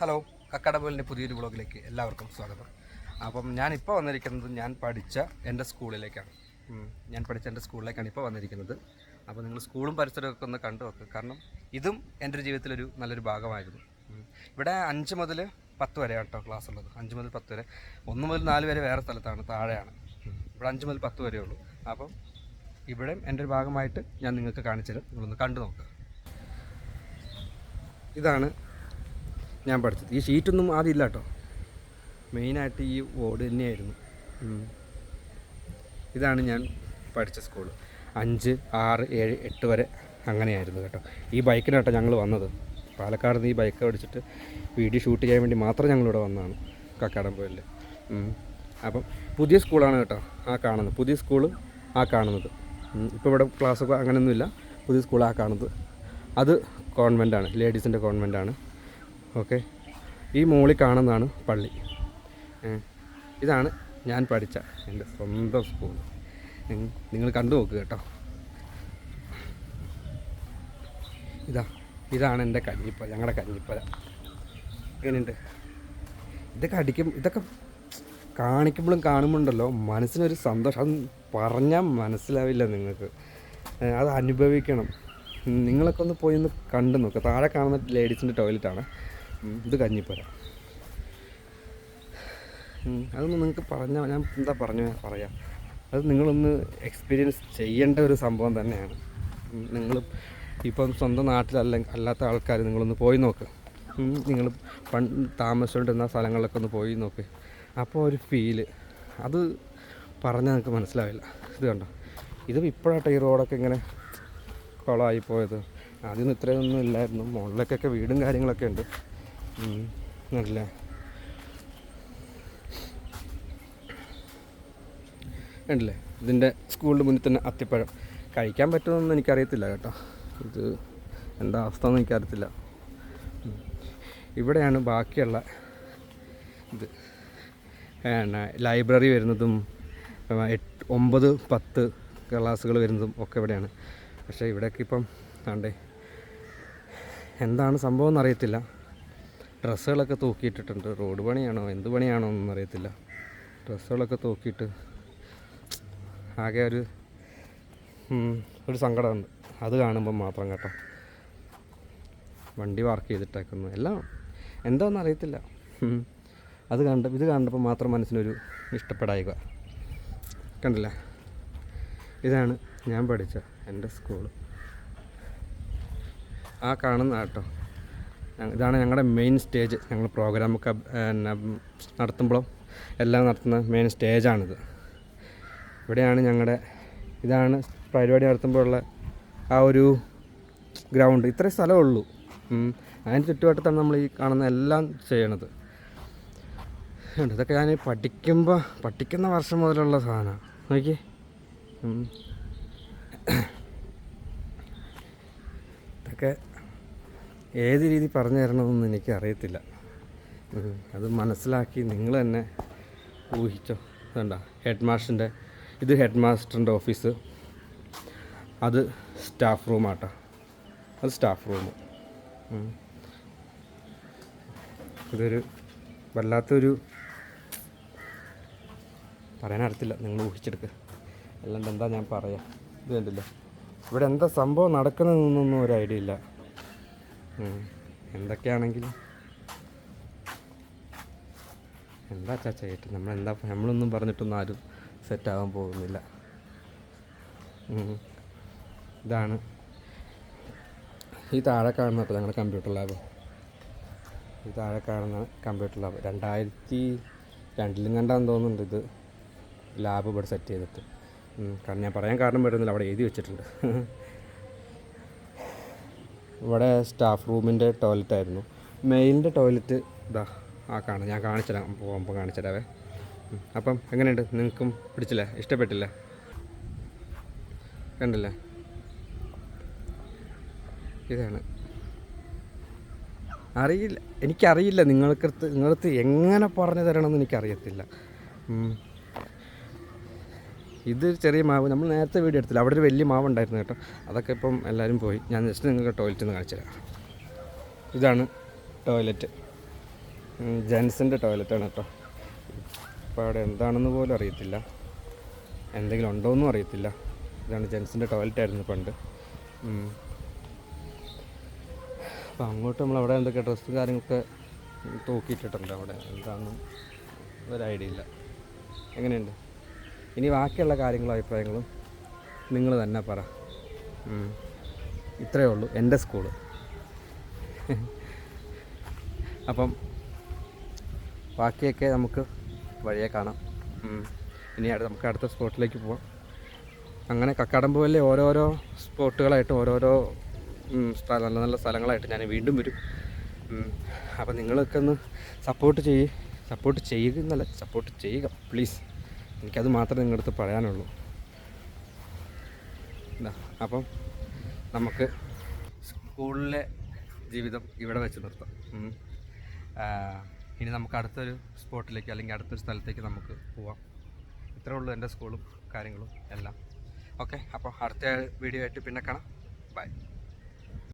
Hello കക്കടപോലിന്റെ പുതിയൊരു ബ്ലോഗിലേക്ക് എല്ലാവർക്കും സ്വാഗതം. അപ്പം ഞാനിപ്പോൾ വന്നിരിക്കുന്നത് ഞാൻ പഠിച്ച എന്റെ സ്കൂളിലേക്കാണ്. ഞാൻ പഠിച്ച എന്റെ സ്കൂളിലേക്കാണ് ഇപ്പോൾ വന്നിരിക്കുന്നത്. അപ്പോൾ നിങ്ങൾ സ്കൂളും പരിസരമൊക്കെ ഒന്ന് കണ്ടു നോക്ക്. കാരണം ഇതും എന്റെ ഒരു ജീവിതത്തിലൊരു നല്ലൊരു ഭാഗമായിരുന്നു. ഇവിടെ അഞ്ച് മുതൽ പത്ത് വരെ കേട്ടോ ക്ലാസ് ഉള്ളത്. അഞ്ച് മുതൽ പത്ത് വരെ. ഒന്ന് മുതൽ നാല് വരെ വേറെ സ്ഥലത്താണ് താഴെയാണ്. ഇവിടെ അഞ്ച് മുതൽ പത്ത് വരെ ഉള്ളൂ. അപ്പം ഇവിടെയും എന്റെ ഒരു ഭാഗമായിട്ട് ഞാൻ നിങ്ങൾക്ക് കാണിച്ചത് നിങ്ങളൊന്ന് കണ്ടു നോക്കുക ഇതാണ് ഞാൻ പഠിച്ചത്. ഈ ഷീറ്റൊന്നും ആദ്യം ഇല്ല കേട്ടോ മെയിനായിട്ട് ഈ ഓട് തന്നെയായിരുന്നു. ഇതാണ് ഞാൻ പഠിച്ച സ്കൂൾ അഞ്ച് ആറ് ഏഴ് എട്ട് വരെ അങ്ങനെയായിരുന്നു കേട്ടോ. ഈ ബൈക്കിനാട്ടോ ഞങ്ങൾ വന്നത്. പാലക്കാട് നിന്ന് ഈ ബൈക്ക് ഓടിച്ചിട്ട് വീഡിയോ ഷൂട്ട് ചെയ്യാൻ വേണ്ടി മാത്രം ഞങ്ങളിവിടെ വന്നതാണ്. കക്കാടംപോയിൽ അപ്പം പുതിയ സ്കൂളാണ് കേട്ടോ ആ കാണുന്നത്. പുതിയ സ്കൂൾ ആ കാണുന്നത്. ഇപ്പോൾ ഇവിടെ ക്ലാസ്സൊക്കെ അങ്ങനെയൊന്നുമില്ല. പുതിയ സ്കൂൾ ആ കാണുന്നത്. അത് കോൺവെന്റാണ് ലേഡീസിന്റെ കോൺവെന്റാണ് ഓക്കെ. ഈ മുകളിൽ കാണുന്നതാണ് പള്ളി. ഇതാണ് ഞാൻ പഠിച്ച എന്റെ സ്വന്തം സ്കൂൾ. നിങ്ങൾ കണ്ടു നോക്കുക കേട്ടോ. ഇതാ ഇതാണ് എന്റെ കഞ്ഞിപ്പല ഞങ്ങളുടെ കഞ്ഞിപ്പല എങ്ങനെയുണ്ട്? ഇതൊക്കെ അടിക്കും ഇതൊക്കെ കാണിക്കുമ്പോഴും കാണുമ്പോണ്ടല്ലോ മനസ്സിനൊരു സന്തോഷം. അത് പറഞ്ഞാൽ മനസ്സിലാവില്ല നിങ്ങൾക്ക്. അത് അനുഭവിക്കണം. നിങ്ങളൊക്കെ ഒന്ന് പോയി ഒന്ന് കണ്ടു നോക്കുക താഴെ കാണുന്ന ലേഡീസിന്റെ ടോയ്ലറ്റാണ്. ഇത് കഞ്ഞിപ്പര. അതൊന്നും നിങ്ങൾക്ക് പറഞ്ഞാൽ ഞാൻ എന്താ പറഞ്ഞു പറയാം. അത് നിങ്ങളൊന്ന് എക്സ്പീരിയൻസ് ചെയ്യേണ്ട ഒരു സംഭവം തന്നെയാണ്. നിങ്ങൾ ഇപ്പം സ്വന്തം നാട്ടിലല്ല അല്ലാത്ത ആൾക്കാർ നിങ്ങളൊന്ന് പോയി നോക്ക്. നിങ്ങൾ പണ്ട് താമസിച്ചുകൊണ്ടിരുന്ന സ്ഥലങ്ങളിലൊക്കെ ഒന്ന് പോയി നോക്ക്. അപ്പോൾ ഒരു ഫീൽ അത് പറഞ്ഞാൽ നിങ്ങൾക്ക് മനസ്സിലാവില്ല. ഇത് കണ്ടോ? ഇത് ഇപ്പോഴാട്ടോ ഈ റോഡൊക്കെ ഇങ്ങനെ കുളമായി പോയത്. ആദ്യമൊന്നും ഇത്രയൊന്നും ഇല്ലായിരുന്നു. മുകളിലേക്കൊക്കെ വീടും കാര്യങ്ങളൊക്കെ ഉണ്ട്. നല്ല. ഉണ്ടല്ലേ? ഇതിന്റെ സ്കൂളിന്റെ മുന്നിൽ തന്നെ അത്തിപ്പഴം. കഴിക്കാൻ പറ്റുമെന്നൊന്നും എനിക്കറിയത്തില്ല കേട്ടോ. ഇത് എന്താ അവസ്ഥ എന്ന് എനിക്കറിയത്തില്ല. ഇവിടെയാണ് ബാക്കിയുള്ള ഇത്. ലൈബ്രറി വരുന്നതും എട്ട് ഒമ്പത് പത്ത് ക്ലാസ്സുകൾ വരുന്നതും ഒക്കെ ഇവിടെയാണ്. പക്ഷേ ഇവിടെയൊക്കെ ഇപ്പം ആണ്ടേ എന്താണ് സംഭവം എന്നറിയത്തില്ല. ഡ്രസ്സുകളൊക്കെ തൂക്കിയിട്ടിട്ടുണ്ട്. റോഡ് പണിയാണോ? എന്ത് പണിയാണോ എന്നൊന്നും അറിയത്തില്ല. ഡ്രസ്സുകളൊക്കെ തൂക്കിയിട്ട് ആകെ ഒരു ഒരു സങ്കടമുണ്ട്. അത് കാണുമ്പോൾ മാത്രം കേട്ടോ. വണ്ടി പാർക്ക് ചെയ്തിട്ടേക്കുന്നു. എല്ലാം എന്താണെന്ന് അറിയത്തില്ല. അത് കണ്ട ഇത് കണ്ടപ്പോൾ മാത്രം മനസ്സിനൊരു ഇഷ്ടപ്പെടായിക. കണ്ടില്ല? ഇതാണ് ഞാൻ പഠിച്ച എന്റെ സ്കൂൾ ആ കാണുന്ന കേട്ടോ. ഇതാണ് ഞങ്ങളുടെ മെയിൻ സ്റ്റേജ് ഞങ്ങൾ പ്രോഗ്രാമൊക്കെ നടത്തുമ്പോഴും എല്ലാം നടത്തുന്ന മെയിൻ സ്റ്റേജാണിത് ഇവിടെയാണ് ഞങ്ങളുടെ ഇതാണ് പരിപാടി നടത്തുമ്പോഴുള്ള ആ ഒരു ഗ്രൗണ്ട് ഇത്രയും സ്ഥലമേ ഉള്ളൂ. അതിന് ചുറ്റുവട്ടത്താണ് നമ്മൾ ഈ കാണുന്ന എല്ലാം ചെയ്യണത്. ഇതൊക്കെ ഞാൻ പഠിക്കുമ്പോൾ പഠിക്കുന്ന വർഷം മുതലുള്ള സാധനമാണ് നോക്കി ഇതൊക്കെ ഏത് രീതി പറഞ്ഞു തരണമെന്ന് എനിക്കറിയത്തില്ല. അത് മനസ്സിലാക്കി നിങ്ങൾ തന്നെ ഊഹിച്ചോ. വേണ്ട ഹെഡ് മാസ്റ്ററിന്റെ ഇത് ഹെഡ് മാസ്റ്ററിന്റെ ഓഫീസ്. അത് സ്റ്റാഫ് റൂമാട്ടോ. അത് സ്റ്റാഫ് റൂം ഇതൊരു വല്ലാത്തൊരു പറയാനറിയത്തില്ല നിങ്ങൾ ഊഹിച്ചെടുക്കുക അല്ലാണ്ട് എന്താ ഞാൻ പറയാം? ഇത് കണ്ടില്ലേ? ഇവിടെ എന്താ സംഭവം നടക്കുന്നതെന്നൊന്നും ഒരു ഐഡിയ ഇല്ല. എന്തൊക്കെയാണെങ്കിലും. എന്താ ചാച്ച ഏറ്റ് നമ്മളെന്താ നമ്മളൊന്നും പറഞ്ഞിട്ടൊന്നും ആരും സെറ്റാകാൻ പോകുന്നില്ല. ഇതാണ്. ഈ താഴെ കാണുന്ന കേട്ടോ ഞങ്ങളുടെ കമ്പ്യൂട്ടർ ലാബ്. ഈ താഴെ കാണുന്ന കമ്പ്യൂട്ടർ ലാബ്. രണ്ടായിരത്തി രണ്ടിലും കണ്ടാന്ന് തോന്നുന്നുണ്ട് ഇത്. ലാബ് ഇവിടെ സെറ്റ് ചെയ്തിട്ട്. കാരണം ഞാൻ പറയാൻ കാരണം വരുന്നില്ല. അവിടെ എഴുതി വെച്ചിട്ടുണ്ട്. ഇവിടെ സ്റ്റാഫ് റൂമിന്റെ ടോയ്ലറ്റ് ആയിരുന്നു. മെയിലിന്റെ ടോയ്ലറ്റ് ഇതാ ആ കാണാം. ഞാൻ കാണിച്ചുതരാം പോകുമ്പോൾ കാണിച്ചുതരാവേ ഉം. അപ്പം എങ്ങനെയുണ്ട്? നിങ്ങൾക്കും പിടിച്ചില്ലേ? ഇഷ്ടപ്പെട്ടില്ലേ? കണ്ടില്ലേ? ഇതാണ്. അറിയില്ല. എനിക്കറിയില്ല നിങ്ങൾക്കടുത്ത് നിങ്ങളടുത്ത് എങ്ങനെ പറഞ്ഞു തരണമെന്ന് എനിക്കറിയത്തില്ല. ഇത് ചെറിയ മാവ്. നമ്മൾ നേരത്തെ വീട് എടുത്തില്ല. അവിടെ ഒരു വലിയ മാവ് ഉണ്ടായിരുന്നു കേട്ടോ. അതൊക്കെ ഇപ്പം എല്ലാവരും പോയി. ഞാൻ ജസ്റ്റ് നിങ്ങൾക്ക് ടോയ്ലറ്റ് ഒന്ന് കാണിച്ചു തരാം. ഇതാണ് ടോയ്ലറ്റ് ജെൻസിന്റെ ടോയ്ലറ്റാണ് കേട്ടോ. ഇപ്പോൾ അവിടെ എന്താണെന്ന് പോലും അറിയത്തില്ല. എന്തെങ്കിലും ഉണ്ടോ എന്നും അറിയത്തില്ല. ഇതാണ് ജെൻസിന്റെ ടോയ്ലറ്റ് ആയിരുന്നു പണ്ട്. അപ്പം അങ്ങോട്ട് നമ്മൾ അവിടെ എന്തൊക്കെ ഡ്രസ്സും കാര്യങ്ങളൊക്കെ തൂക്കിയിട്ടിട്ടുണ്ട് അവിടെ. എന്താണെന്നും ഒരു ഐഡിയ ഇല്ല. എങ്ങനെയുണ്ട്? ഇനി ബാക്കിയുള്ള കാര്യങ്ങളും അഭിപ്രായങ്ങളും നിങ്ങൾ തന്നെ പറ. ഇത്രയേ ഉള്ളൂ എന്റെ സ്കൂൾ അപ്പം ബാക്കിയൊക്കെ നമുക്ക് വഴിയെ കാണാം. ഇനി അടുത്ത് നമുക്ക് അടുത്ത സ്പോട്ടിലേക്ക് പോവാം. അങ്ങനെ കക്കാടമ്പുവല്ലേ ഓരോരോ സ്പോട്ടുകളായിട്ട് ഓരോരോ നല്ല നല്ല സ്ഥലങ്ങളായിട്ട് ഞാൻ വീണ്ടും വരും. അപ്പം നിങ്ങളൊക്കെ ഒന്ന് സപ്പോർട്ട് ചെയ്യ്. സപ്പോർട്ട് ചെയ്യുക എന്നല്ല സപ്പോർട്ട് ചെയ്യുക പ്ലീസ്. എനിക്കത് മാത്രമേ നിങ്ങളുടെ അടുത്ത് പറയാനുള്ളൂ അപ്പം നമുക്ക് സ്കൂളിലെ ജീവിതം ഇവിടെ വെച്ച് നിർത്താം. ഇനി നമുക്ക് അടുത്തൊരു സ്പോട്ടിലേക്ക് അല്ലെങ്കിൽ അടുത്തൊരു സ്ഥലത്തേക്ക് നമുക്ക് പോവാം. ഇത്രേ ഉള്ളൂ എന്റെ സ്കൂളും കാര്യങ്ങളും എല്ലാം. ഓക്കെ അപ്പോൾ അടുത്ത വീഡിയോ ആയിട്ട് പിന്നെ കാണാം. ബൈ.